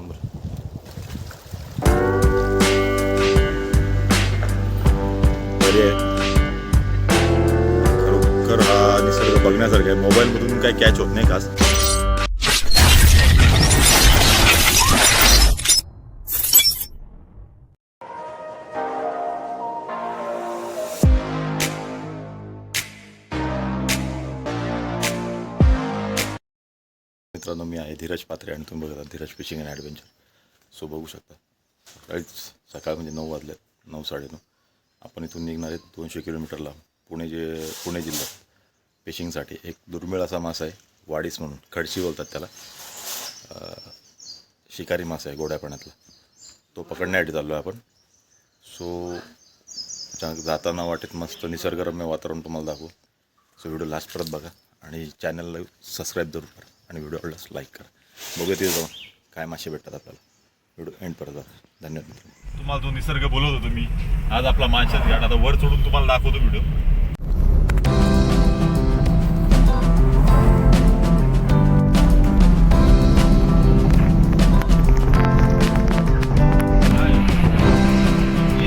Number आहे धीरज पात्रे आणि तुम्ही बघता Dheeraj fishing and adventure. So बघू शकता. सकाळीच सकाळ म्हणजे नऊ वाजले नऊ साडेनऊ. आपण इथून निघणार आहेत दोनशे किलोमीटरला पुणे जे पुणे जिल्ह्यात. फिशिंगसाठी एक दुर्मिळ असा मासा आहे वाडीस म्हणून. खडशी बोलतात त्याला. शिकारी मासा आहे गोड्या पाण्यातला. तो पकडण्यासाठी चाललो आहे आपण. सो जाताना वाटेत मस्त निसर्गरम्य वातावरण तुम्हाला दाखवू. सो व्हिडिओ लास्टपर्यंत बघा आणि चॅनलला सबस्क्राईब जरूर करा. आणि व्हिडिओ आवडल्यास लाईक करा. बघूया तिथे जाऊन काय मासे भेटतात आपल्याला. व्हिडिओ एंड परत बघा धन्यवाद तुम्हाला जो निसर्ग बोलवत होतो मी. आज आपला माणसात घाट आता वर चढून तुम्हाला दाखवतो व्हिडिओ.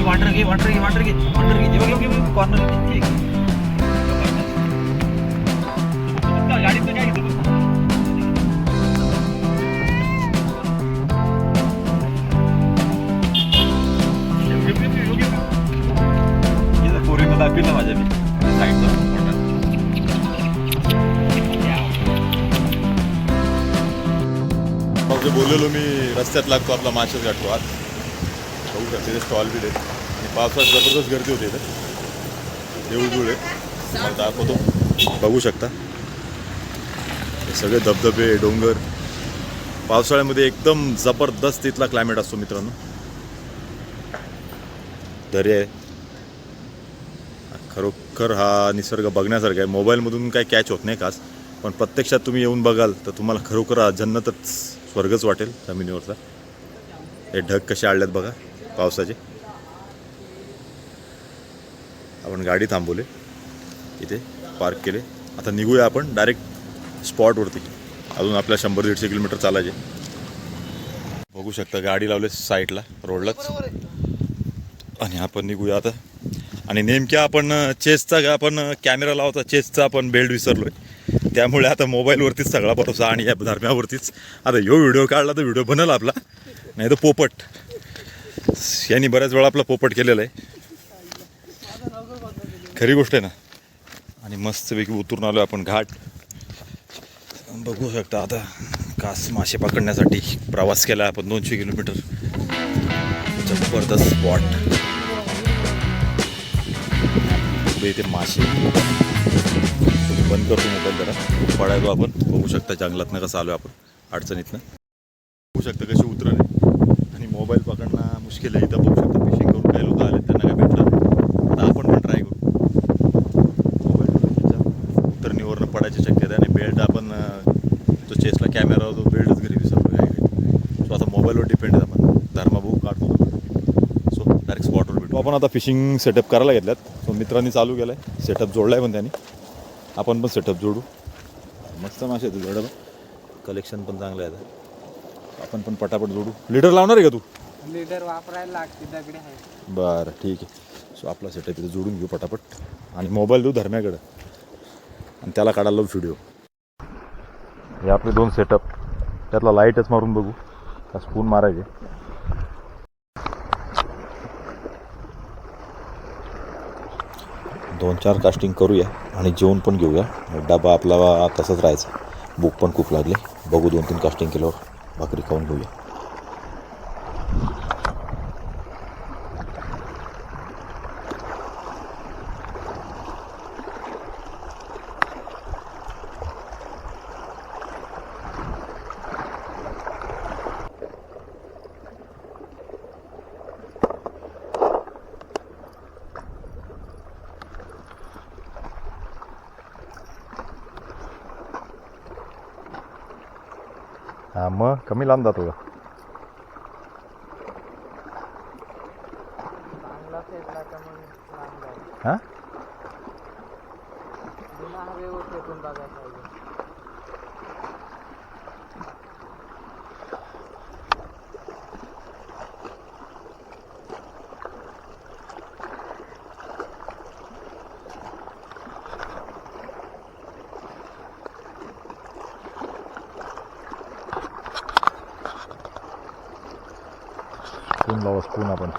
वाटर घे वाटर घे वाटर घे वाटर घे. जेव्हा घेऊ कॉर्नर गाडीत काय घेतो पोरीनं दाखवील ना माझ्या मी. साईडचा जे बोललेलो मी रस्त्यात लागतो आपला माशाच गाठतो आज बघू शकता तिथे स्टॉल बी आहेत आणि पावसात जबरदस्त गर्दी होते इथं. देऊळ आहे. तुम्हाला दाखवतो. बघू शकता. हे सगळे धबधबे डोंगर. पावसाळ्यामध्ये एकदम जबरदस्त तिथला क्लायमेट असतो मित्रांनो. दर्या आहे. खरोखर हा निसर्ग बघण्यासारखा आहे. मोबाईलमधून काही कॅच होत नाही खास. पण प्रत्यक्षात तुम्ही येऊन बघाल तर तुम्हाला खरोखर जन्नतच स्वर्गच वाटेल जमिनीवरचा. हे ढग कसे आळल्यात बघा पावसाचे. आपण गाडी थांबवली. इथे पार्क केले. आता निघूया आपण डायरेक्ट स्पॉटवरती अजून आपल्या शंभर दीडशे किलोमीटर चालायचे. बघू शकता गाडी लावले साईडला रोडलाच आणि आपण निघूया आता. आणि नेमक्या आपण चेसचा आपण कॅमेरा लावता चेसचा आपण बेल्ट आहे त्यामुळे आता मोबाईलवरतीच सगळा भरोसा आणि या धर्म्यावरतीच. आता ह्यो व्हिडिओ काढला तर व्हिडिओ बनल आपला. नाही तर पोपट. यांनी बऱ्याच वेळा आपला पोपट केलेला आहे. खरी गोष्ट आहे ना? आणि मस्तपैकी उतरून आलो आपण घाट. बघू शकता आता कास मासे पकडण्यासाठी प्रवास केला आपण दोनशे किलोमीटर. जबरदस्त स्पॉट पुढे इथे मासे तुम्ही बंद करतो मोबाईल जरा. पडायलो आपण. बघू शकता जंगलातनं कसं आलो आपण. अडचणीतनं. बघू शकता कशी उतरण आहे. आणि मोबाईल पकडणं मुश्किल आहे. इथं बघू शकता फिशिंग करून काही लोक आले त्यांना काय भेटलं तर आपण पण ट्राय करू. मोबाईल उतरणीवरनं पडायची शक्यता आणि बेल्ट आपण जो चेसला कॅमेरा होतो बेल्टच घरी विसरतो काय सो आता मोबाईलवर डिपेंड आहे. आपण धर्माभाऊ काढतो. सो डायरेक्ट स्पॉटवर भेटू. आपण आता फिशिंग सेटअप करायला घेतल्यात. मित्रांनी चालू केलं आहे सेटअप जोडला आहे पण त्यांनी. आपण पण सेटअप जोडू. मस्त मासे आहेत जोडायला. कलेक्शन पण चांगलं आहे आपण पण पटापट जोडू. लिडर लावणार आहे का तू? लीडर वापरायला लागते दगडे आहे. बरं ठीक आहे. सो आपला सेटअप इथे जोडून घेऊ पटापट. आणि मोबाईल देऊ धर्म्याकडं. आणि त्याला काढायला लावू व्हिडिओ हे आपले दोन सेटअप त्यातला लाईटच मारून बघू. का स्पून मारायचे. दोन चार कास्टिंग करूया आणि जेवण पण घेऊया. डबा आपला तसंच राहायचा. भूक पण खूप लागली. बघू दोन तीन कास्टिंग केल्यावर भाकरी खाऊन घेऊया. मग लांब जाईल हां स्पून लावा स्पून आपण.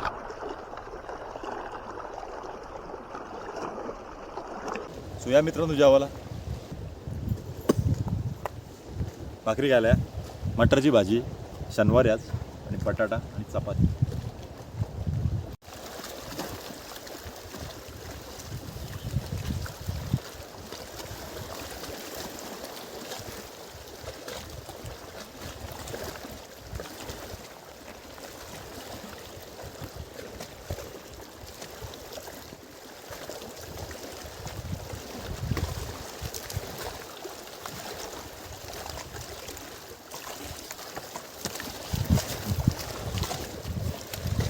सो या मित्रांनो जेवायला. भाकरी घाल्या मटरची भाजी शनिवार आज आणि बटाटा आणि चपाती.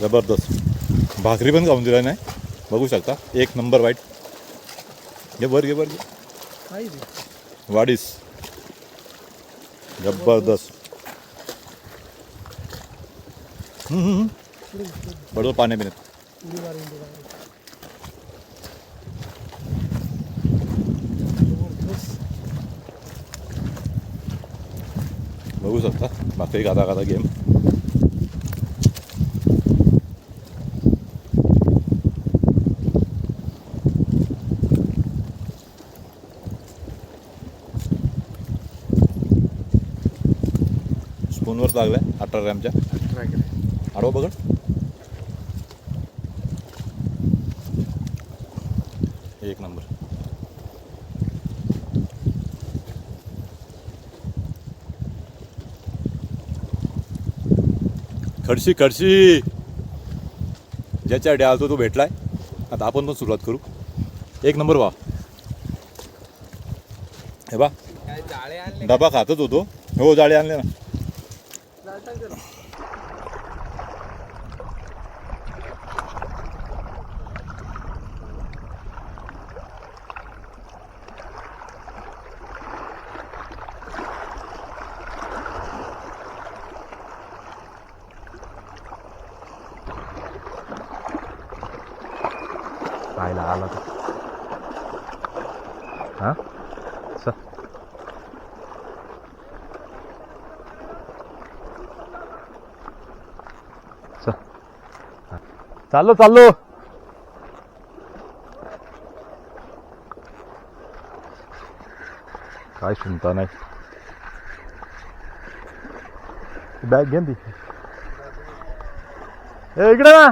जबरदस्त. भाकरी पण खाऊन दिला नाही. बघू शकता. एक नंबर वाईट. घे वर घे वर घे. वाडीस जबरदस्त. बरोबर पाणी पिण्यात बघू शकता. भाकरी खाता खाता गेम. लागलाय अठरा ग्रॅमच्या. आडवा बघड एक नंबर. खडशी खडशी. ज्याच्यासाठी आलतो तो भेटलाय. आता आपण पण सुरुवात करू. एक नंबर वा हे बा. डबा खातच होतो. हो जाळे आणले ना. आला तर हा? स. चाललो चाललो. काय सुनता नाही. बॅग घेऊन ती. इकडे ना.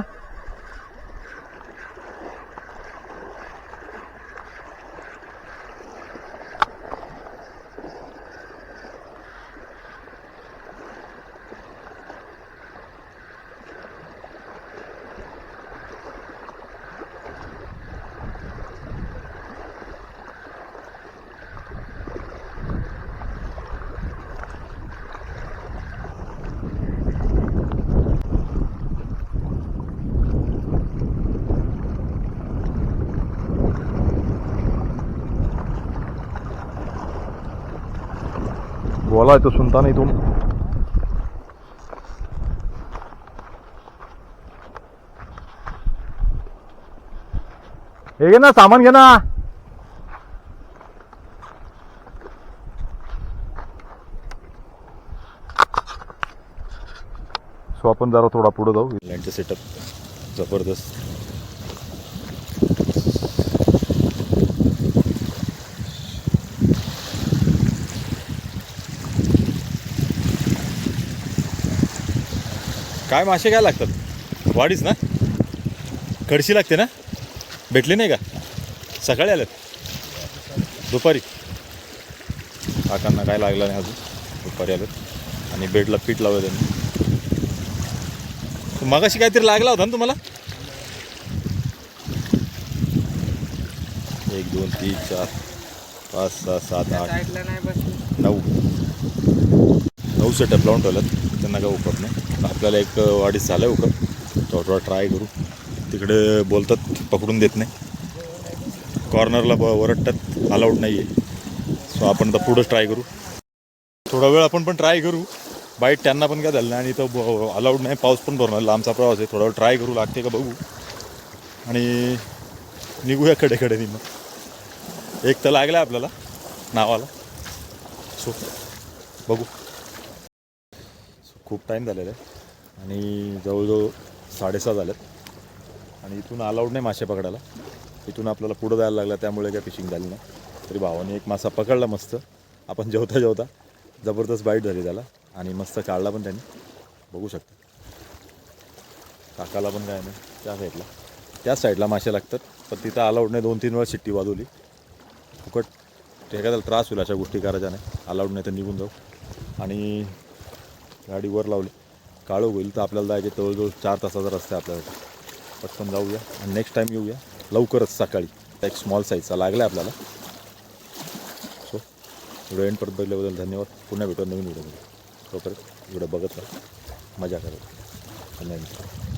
बोला तो सुनता नहीं तुम हे घे ना सामान घे ना. सो आपण जरा थोडा पुढे जाऊ. लँडचं सेटअप जबरदस्त. काय मासे काय लागतात? वाडीच ना? कडशी लागते ना? भेटली नाही का? सकाळी आल्यात. दुपारी. काकांना काय लागलं नाही अजून? दुपारी आल्यात. आणि बेडला पीठ लावलं त्यांनी. मगाशी काहीतरी लागला होता ना तुम्हाला? एक दोन तीन चार पाच सहा सात आठ नऊ. नऊ सेटअप लावून ठेवल्यात. त्यांना काय उकत नाही. आपल्याला एक वाढीस झालं आहे उकत तो थोडा ट्राय करू. तिकडे बोलतात पकडून देत नाही. कॉर्नरला ब वरटतात अलाउड नाही आहे सो आपण आता पुढंच ट्राय करू. थोडा वेळ आपण पण ट्राय करू. बाईट त्यांना पण काय झालं नाही. आणि तो अलाउड नाही. पाऊस पण भरणार लांबचा प्रवास आहे. थोडा वेळ ट्राय करू. लागते का बघू. आणि निघूया कडेकडे मग एक तर लागला आपल्याला. नावाला. सो बघू. खूप टाईम झालेला आहे. आणि जवळजवळ साडेसहा झाल्यात आणि इथून अलाउड नाही मासे पकडायला. इथून आपल्याला पुढं जायला लागला त्यामुळे काय फिशिंग झाली नाही. तरी भावाने एक मासा पकडला मस्त. आपण जेवता जेवता जबरदस्त बाईट झाली त्याला. आणि मस्त काढला पण त्यांनी. बघू शकता. काकाला पण काय नाही. त्या साईडला त्याच साईडला मासे लागतात. पण तिथं अलाउड नाही. दोन तीन वेळा शिट्टी वाजवली. फुकट ते एखाद्याला त्रास होईल अशा गोष्टी करायच्या नाही. अलाउड नाही तर निघून जाऊ. आणि गाडी वर लावली. काळं होईल तर आपल्याला जायचे जवळजवळ चार तासाचा रस्ता आहे आपल्याला. पटकन जाऊया आणि नेक्स्ट टाईम येऊया. लवकरच सकाळी. एक स्मॉल साईजचा लागला आहे आपल्याला. सो व्हिडिओ एंड परत बघितल्याबद्दल धन्यवाद. पुन्हा भेटू नवीन व्हिडिओमध्ये तोपर्यंत व्हिडिओ बघत राहा. मजा करा. धन्यवाद.